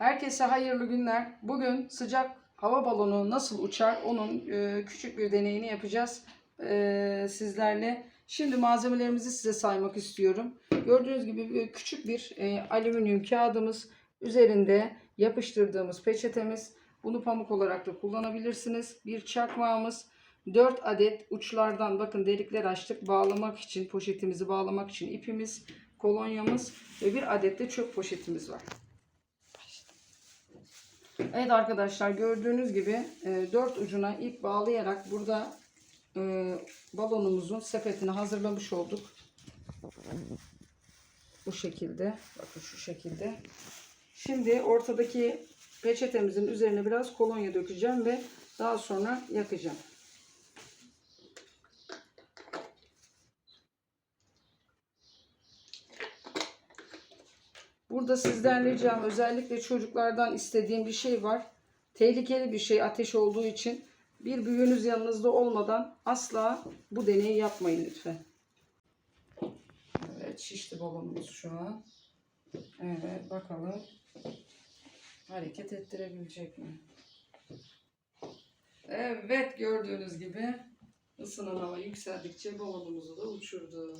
Herkese hayırlı günler. Bugün sıcak hava balonu nasıl uçar onun e, küçük bir deneyini yapacağız e, sizlerle. Şimdi malzemelerimizi size saymak istiyorum. Gördüğünüz gibi küçük bir e, alüminyum kağıdımız. Üzerinde yapıştırdığımız peçetemiz. Bunu pamuk olarak da kullanabilirsiniz. Bir çakmağımız. 4 adet uçlardan bakın delikler açtık. Bağlamak için poşetimizi bağlamak için ipimiz, kolonyamız ve bir adet de çöp poşetimiz var. Evet arkadaşlar gördüğünüz gibi e, dört ucuna ip bağlayarak burada e, balonumuzun sepetini hazırlamış olduk. Bu şekilde. Bakın şu şekilde. Şimdi ortadaki peçetemizin üzerine biraz kolonya dökeceğim ve daha sonra yakacağım. Burada sizden ricam özellikle çocuklardan istediğim bir şey var. Tehlikeli bir şey ateş olduğu için bir büyüğünüz yanınızda olmadan asla bu deneyi yapmayın lütfen. Evet şişti balonumuz şu an. Evet bakalım. Hareket ettirebilecek mi? Evet gördüğünüz gibi ısınan hava yükseldikçe balonumuzu da uçurdu.